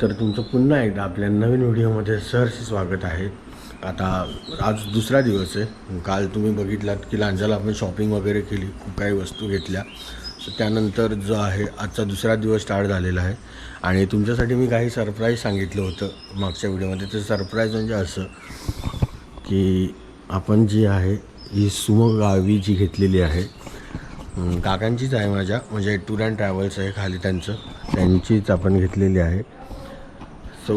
तर तुमचं पुन्हा एकदा आपल्या नवीन व्हिडिओमध्ये सहर्ष स्वागत आहे. आता आज दुसरा दिवस आहे. काल तुम्ही बघितलात की लांजाला आपण शॉपिंग वगैरे केली खूप काही वस्तू घेतल्या. सो त्यानंतर जो आहे आजचा दुसरा दिवस स्टार्ट झालेला आहे. आणि तुमच्यासाठी मी काही सरप्राईज सांगितलं होतं मागच्या व्हिडिओमध्ये. तर सरप्राईज म्हणजे असं की आपण जी आहे ही सुमगावी जी घेतलेली आहे काकांचीच आहे माझ्या. म्हणजे टूर अँड ट्रॅव्हल्स आहे खाली त्यांचं. त्यांचीच आपण घेतलेली आहे. सो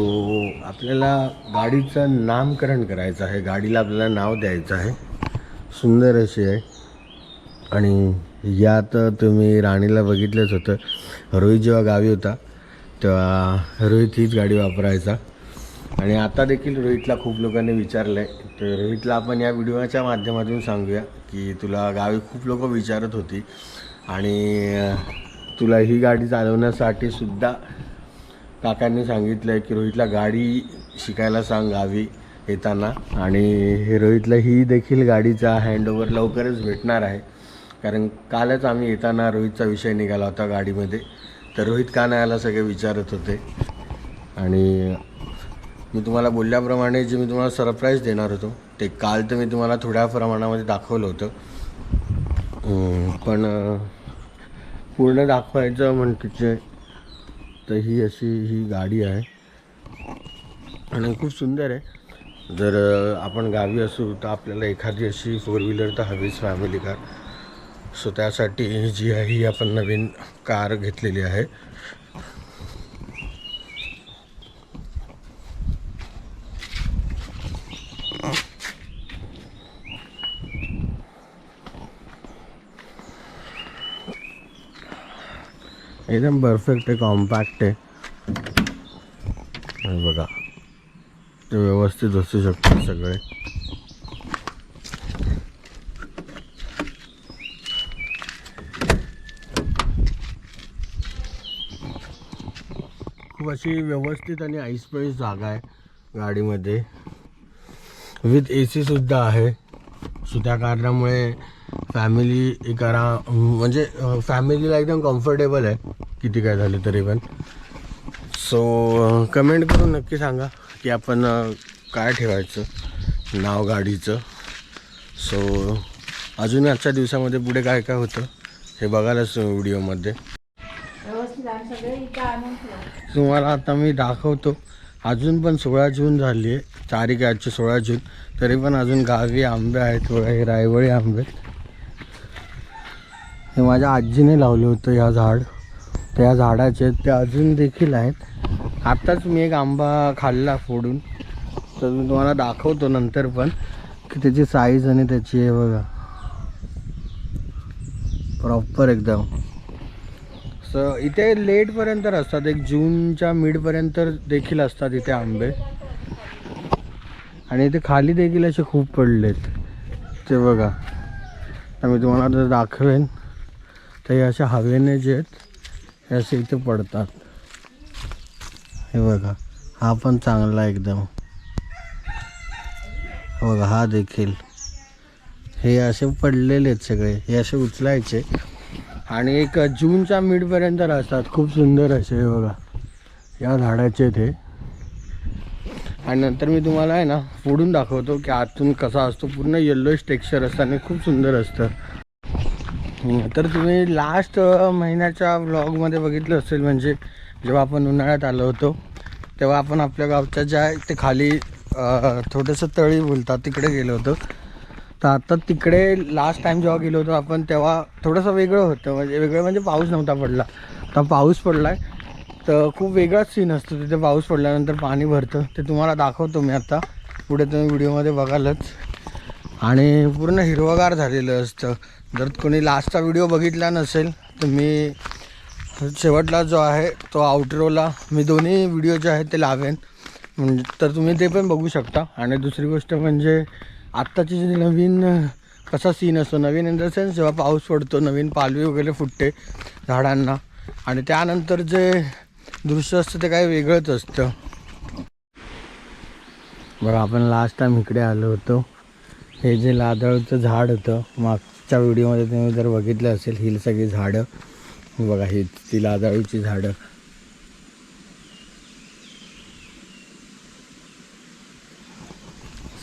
आपल्याला गाडीचं नामकरण करायचं आहे. गाडीला आपल्याला नाव द्यायचं आहे. सुंदर अशी आहे. आणि यात तुम्ही राणीला बघितलंच होतं. रोहित जेव्हा गावी होता तेव्हा रोहित हीच गाडी वापरायचा. आणि आता देखील रोहितला खूप लोकांनी विचारलं आहे तर रोहितला आपण या व्हिडिओच्या माध्यमातून सांगूया की तुला गावी खूप लोक विचारत होती. आणि तुला ही गाडी चालवण्यासाठी सुद्धा काकांनी सांगितलं आहे की रोहितला गाडी शिकायला सांग गावी येताना. आणि हे रोहितला ही देखील गाडीचा हँडओव्हर लवकरच भेटणार आहे. कारण कालच आम्ही येताना रोहितचा विषय निघाला होता गाडीमध्ये. तर रोहित का नाही आला सगळे विचारत होते. आणि मी तुम्हाला बोलल्याप्रमाणे जे मी तुम्हाला सरप्राईज देणार होतो ते काल तर मी तुम्हाला थोड्या प्रमाणामध्ये दाखवलं होतं. पण पूर्ण दाखवायचं म्हणजे तर ही अशी ही गाडी आहे. आणि खूप सुंदर आहे. जर आपण गावी असू तर आपल्याला एखादी अशी फोर व्हीलर तर हवीच फॅमिली कार सो त्यासाठी जी आहे ही आपण नवीन कार घेतलेली आहे. एकदम परफेक्ट आहे कॉम्पॅक्ट आहे. बघा. ते व्यवस्थित असू शकते सगळे. खूप अशी व्यवस्थित आणि ऐसपैस जागा आहे गाडीमध्ये. विथ ए सीसुद्धा आहे. सो त्या कारणामुळे फॅमिली एक म्हणजे फॅमिलीला एकदम कम्फर्टेबल आहे. किती काय झालं तरी पण. सो कमेंट करून नक्की सांगा की आपण काय ठेवायचं? नाव गाडीचं. सो अजून आजच्या दिवसामध्ये पुढे काय काय होतं हे बघायलाच व्हिडिओमध्ये. तुम्हाला आता मी दाखवतो. अजून पण सोळा जून झाली आहे. तारीख आहे आजची सोळा जून. तरी पण अजून गावी आंबे आहेत हे रायवळी आंबे. हे माझ्या आजीने लावलं होतं ह्या झाड. त्या झाडाचे ते अजून देखील आहेत. आत्ताच मी एक आंबा खाल्ला फोडून. तर मी तुम्हाला दाखवतो नंतर पण की त्याची साईज आणि त्याची आहे बघा. प्रॉपर एकदम. सो इथे लेटपर्यंत असतात. एक जूनच्या मिडपर्यंत देखील असतात इथे आंबे. आणि इथे खाली देखील असे खूप पडलेत. ते बघा. तर मी तुम्हाला जर दाखवेन. तर हे अशा हवेने जे आहेत असे इथे पडतात. हे बघा हा पण चांगला आहे एकदम बघा हा देखील. हे असे पडलेले आहेत सगळे. हे असे उचलायचे. आणि एक जूनच्या मिडपर्यंत असतात खूप सुंदर असे हे बघा. या झाडाचे ते आणि नंतर मी तुम्हाला आहे ना फोडून दाखवतो की आतून कसा असतो. पूर्ण येल्लोइश टेक्स्चर असतं आणि खूप सुंदर असतं. तर तुम्ही लास्ट महिन्याच्या व्लॉगमध्ये बघितलं असेल म्हणजे जेव्हा आपण उन्हाळ्यात आलो होतो तेव्हा आपण आपल्या गावच्या ज्या ते खाली थोडंसं तळी बोलतात तिकडे गेलो होतो. तर आता तिकडे लास्ट टाइम जेव्हा गेलो होतो आपण तेव्हा थोडंसं वेगळं होतं. म्हणजे वेगळं म्हणजे पाऊस नव्हता पडला. आता पाऊस पडला आहे तर खूप वेगळाच सीन असतो. तिथे पाऊस पडल्यानंतर पाणी भरतं. ते तुम्हाला दाखवतो मी आता. पुढे तुम्ही व्हिडिओमध्ये बघालच. आणि पूर्ण हिरवगार झालेलं असतं. जर कोणी लास्टचा व्हिडिओ बघितला नसेल तर मी शेवटला जो आहे तो आउटरोला मी दोन्ही व्हिडिओ जे आहेत ते लावेन. म्हणजे तर तुम्ही ते पण बघू शकता. आणि दुसरी गोष्ट म्हणजे आत्ताची जी नवीन कसा सीन असतो नवीन इन द सेन्स जेव्हा पाऊस पडतो नवीन पालवी वगैरे फुटते झाडांना. आणि त्यानंतर जे दृश्य असतं ते काही वेगळंच असतं. बरं आपण लास्ट टाइम इकडे आलो होतो. हे जे लादळचं झाड होतं मागच्या व्हिडिओमध्ये तुम्ही जर बघितलं असेल ही सगळी झाडं. बघा ही ती लादळूची झाडं.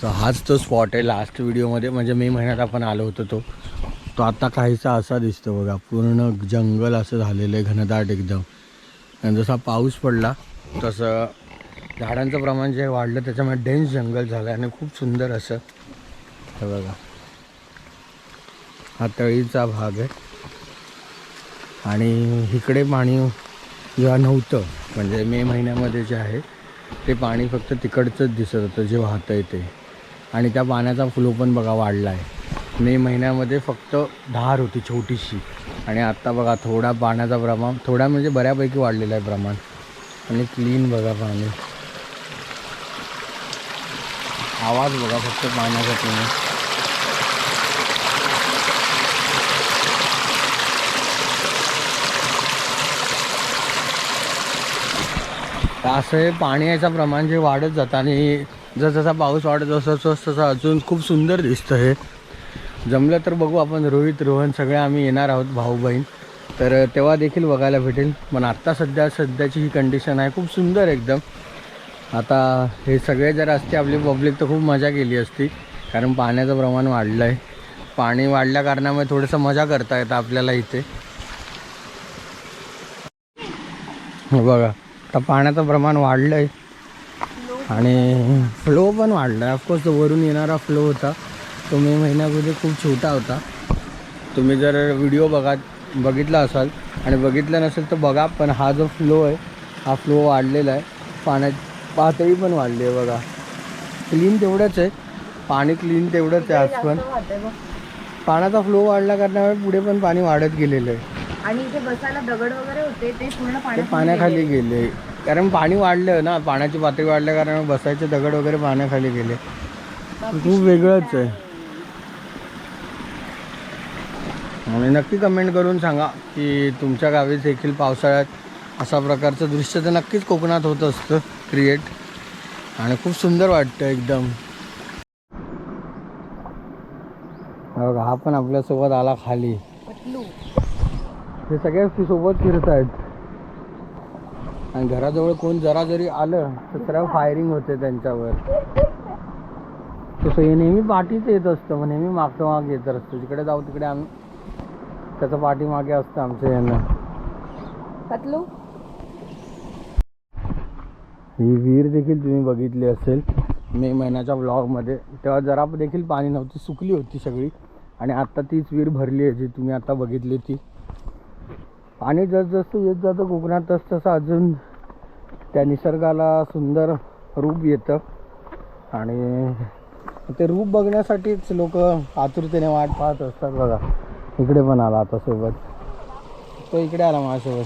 सो हाच तो स्पॉट आहे लास्ट व्हिडिओमध्ये. म्हणजे मे महिन्यात आपण आलो होतो तो. तो आता काहीसा असा दिसतो बघा पूर्ण जंगल असं झालेलं आहे घनदाट एकदम. आणि जसा पाऊस पडला तसं झाडांचं प्रमाण जे वाढलं त्याच्यामुळे डेन्स जंगल झालं आणि खूप सुंदर असं हे बघा. हा तळीचा भाग आहे. आणि इकडे पाणी जेव्हा नव्हतं म्हणजे मे महिन्यामध्ये जे आहे ते पाणी फक्त तिकडचंच दिसत होतं जे वाहतं आहे ते. आणि त्या पाण्याचा फ्लो पण बघा वाढला आहे मे महिन्यामध्ये फक्त धार होती छोटीशी. आणि आत्ता बघा थोडा पाण्याचा प्रमाण थोडा म्हणजे बऱ्यापैकी वाढलेला आहे प्रमाण. आणि क्लीन बघा पाणी. आवाज बघा फक्त पाण्याचा तुम्ही. तर असं हे पाणी याचं प्रमाण जे वाढत जातं आणि जसजसा पाऊस वाढत जसं तसं तसं अजून खूप सुंदर दिसतं हे. जमलं तर बघू आपण रोहित रोहन सगळे आम्ही येणार आहोत भाऊ बहीण. तर तेव्हा देखील बघायला भेटेल. पण आत्ता सध्या सध्याची ही कंडिशन आहे खूप सुंदर एकदम. आता हे सगळे जर असते आपली पब्लिक तर खूप मजा केली असती. कारण पाण्याचं प्रमाण वाढलं आहे पाणी वाढल्या कारणामुळे थोडंसं मजा करता येतं आपल्याला इथे. बघा. आता पाण्याचं प्रमाण वाढलं आहे आणि फ्लो पण वाढला आहे ऑफकोर्स वरून येणारा फ्लो होता. तो मे महिन्यामध्ये खूप छोटा होता. तुम्ही जर व्हिडिओ बघा बघितला असाल आणि बघितला नसेल तर बघा पण हा जो फ्लो आहे हा फ्लो वाढलेला आहे. पाण्याची पातळी पण वाढली आहे बघा. क्लीन तेवढंच आहे. पाणी क्लीन तेवढंच आहे आज पण. पाण्याचा फ्लो वाढल्या कारणामुळे पुढे पण पाणी वाढत गेलेलं आहे. आणि इथे बसायला दगड वगैरे होते ते पूर्ण ते पाण्याखाली गेले. कारण पाणी वाढलं ना पाण्याची पातळी वाढल्या कारण बसायचे दगड वगैरे पाण्याखाली गेले. खूप वेगळंच आहे. आणि नक्की कमेंट करून सांगा की तुमच्या गावी देखील पावसाळ्यात अशा प्रकारचं दृश्य तर नक्कीच कोकणात होत असतं क्रिएट आणि खूप सुंदर वाटतं एकदम. हा बघा हा पण आपल्यासोबत आला खाली. हे सगळे फि- सोबत फिरत आहेत. आणि घराजवळ कोण जरा जरी आलं तर सरळ फायरिंग होते त्यांच्यावर. तसं हे नेहमी पाठीच येत असतं मग नेहमी मागचं माग येत असतं. जिकडे जाऊ तिकडे आम्ही त्याचं पाठीमागे असतं आमच्या यांना ही विहीर देखील तुम्ही बघितली असेल. मे महिन्याच्या ब्लॉगमध्ये तेव्हा जरा देखील पाणी नव्हती सुकली होती सगळी. आणि आत्ता तीच विहीर भरली आहे जी तुम्ही आता बघितली ती. पाणी जसजसं येत जातं कोकणात तस तसं अजून त्या निसर्गाला सुंदर रूप येतं. आणि ते रूप बघण्यासाठीच लोक आतुरतेने वाट पाहत असतात बघा. इकडे पण आला आता सोबत. तो इकडे आला माझ्यासोबत.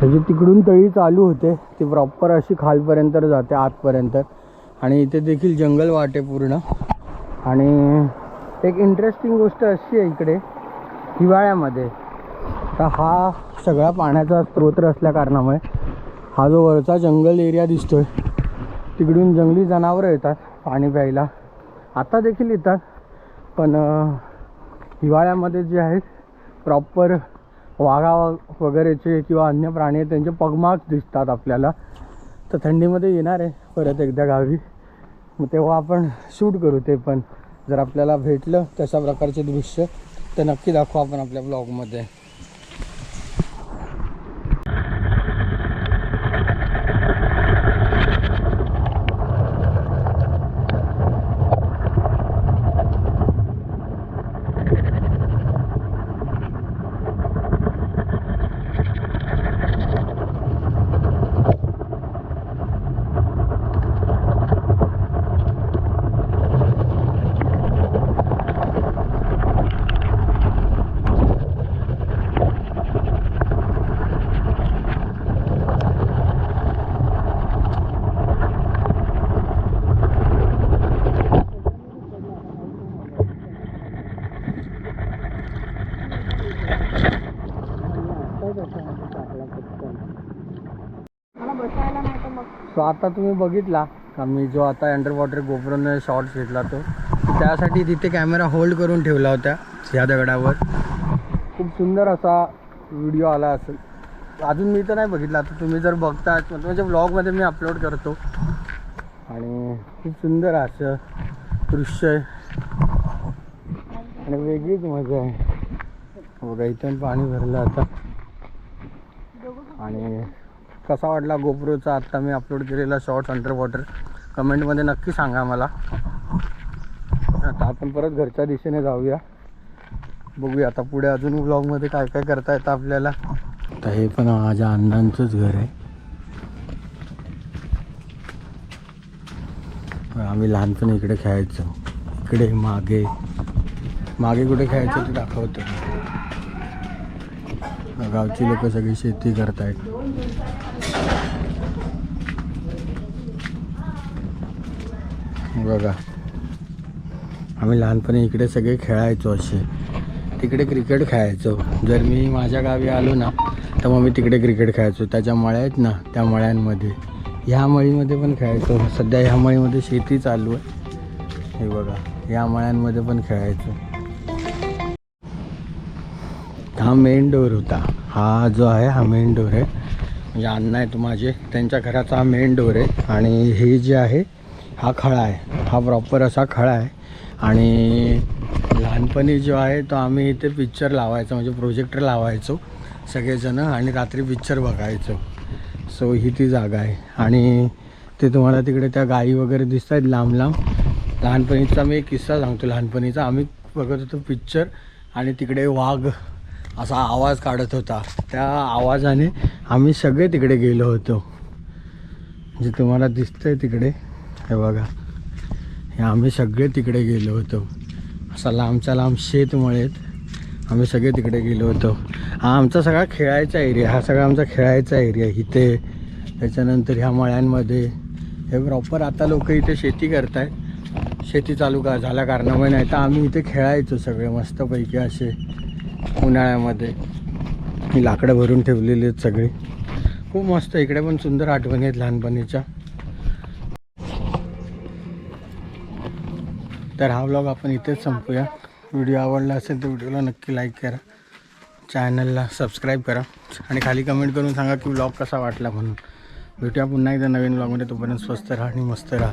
म्हणजे तिकडून तळी चालू होते. ती प्रॉपर अशी खालपर्यंत जाते आतपर्यंत. आणि इथे देखील जंगल वाटे पूर्ण. आणि एक इंटरेस्टिंग गोष्ट अशी आहे इकडे हिवाळ्यामध्ये. तर हा सगळा पाण्याचा स्रोत असल्या कारणामुळे हा जो वरचा जंगल एरिया दिसतोय तिकडून जंगली जनावरं येतात पाणी प्यायला. आता देखील येतात पण हिवाळ्यामध्ये जे आहेत प्रॉपर वाघा वगैरेचे किंवा अन्य प्राणी आहेत त्यांचे पगमार्क्स दिसतात आपल्याला. तर थंडीमध्ये येणार आहे परत एकदा गावी. मग तेव्हा आपण शूट करू ते पण. जर आपल्याला भेटलं तशा प्रकारचे दृश्य तर नक्की दाखवू आपण आपल्या ब्लॉगमध्ये मला बसायला नाही तर मग सो आता तुम्ही बघितला का? मी जो आता अंडर वॉटर गोप्रोने शॉर्ट्स घेतला तो त्यासाठी तिथे कॅमेरा होल्ड करून ठेवला होता ह्या दगडावर. खूप सुंदर असा व्हिडिओ आला असेल. अजून मी तर नाही बघितला आता तुम्ही जर बघता म्हणजे ब्लॉगमध्ये मी अपलोड करतो. आणि खूप सुंदर असं दृश्य आहे. आणि वेगळीच मजा आहे. बघा इथून पाणी भरलं आता. आणि कसा वाटला गोप्रोचा? आत्ता मी अपलोड केलेला शॉर्ट्स अंडर वॉटर कमेंटमध्ये नक्की सांगा मला. आता आपण परत घरच्या दिशेने जाऊया. बघूया आता पुढे अजून ब्लॉगमध्ये काय काय करता येतं आपल्याला. आता हे पण माझ्या अण्णांचंच घर आहे. आम्ही लहानपणी इकडे खेळायचो. इकडे मागे. मागे कुठे खेळायचं ते दाखवतो. गावची लोक सगळी शेती करतायत. बघा. आम्ही लहानपणी इकडे सगळे खेळायचो असे. तिकडे क्रिकेट खेळायचो. जर मी माझ्या गावी आलो ना तर मग मी तिकडे क्रिकेट खेळायचो. त्याच्या मळ्या आहेत ना त्या मळ्यांमध्ये. ह्या मळीमध्ये पण खेळायचो. सध्या ह्या मळीमध्ये शेती चालू आहे. हे बघा ह्या मळ्यांमध्ये पण खेळायचो. हा मेन डोर होता. हा जो आहे हा मेन डोर आहे. म्हणजे अण्णा आहेत माझे त्यांच्या घराचा हा मेन डोर आहे. आणि हे जे आहे हा खळा आहे. हा प्रॉपर असा खळा आहे. आणि लहानपणी जो आहे तो आम्ही इथे पिक्चर लावायचो म्हणजे प्रोजेक्टर लावायचो सगळेजणं आणि रात्री पिक्चर बघायचो. सो ही ती जागा आहे. आणि ते तुम्हाला तिकडे त्या गायी वगैरे दिसत आहेत लांब लांब. लहानपणीचा मी एक किस्सा सांगतो. लहानपणीचा आम्ही बघत होतो पिक्चर आणि तिकडे वाघ असा आवाज काढत होता. त्या आवाजाने आम्ही सगळे तिकडे गेलो होतो. जे तुम्हाला दिसतंय तिकडे हे बघा. हे आम्ही सगळे तिकडे गेलो होतो. असा लांबच्या लांब शेतमुळेत आम्ही सगळे तिकडे गेलो होतो. हा आमचा सगळा खेळायचा एरिया हा सगळा आमचा खेळायचा एरिया इथे. त्याच्यानंतर ह्या मळ्यांमध्ये. हे प्रॉपर आता लोक इथे शेती करतायत. शेती चालू का झाल्या कारणामुळे नाही तर आम्ही इथे खेळायचो सगळे मस्तपैकी असे. उन्हाळ्यामध्ये. मी लाकडं भरून ठेवलेली आहेत सगळी. खूप मस्त इकडे पण सुंदर आठवणी आहेत लहानपणीच्या. तर हा व्लॉग आपण इथेच संपूया. व्हिडिओ आवडला असेल तर व्हिडिओला नक्की लाईक करा. चॅनलला सबस्क्राईब करा. आणि खाली कमेंट करून सांगा की व्लॉग कसा वाटला म्हणून. भेटूया पुन्हा एकदा नवीन व्लॉगमध्ये तोपर्यंत स्वस्त राहा आणि मस्त राहा.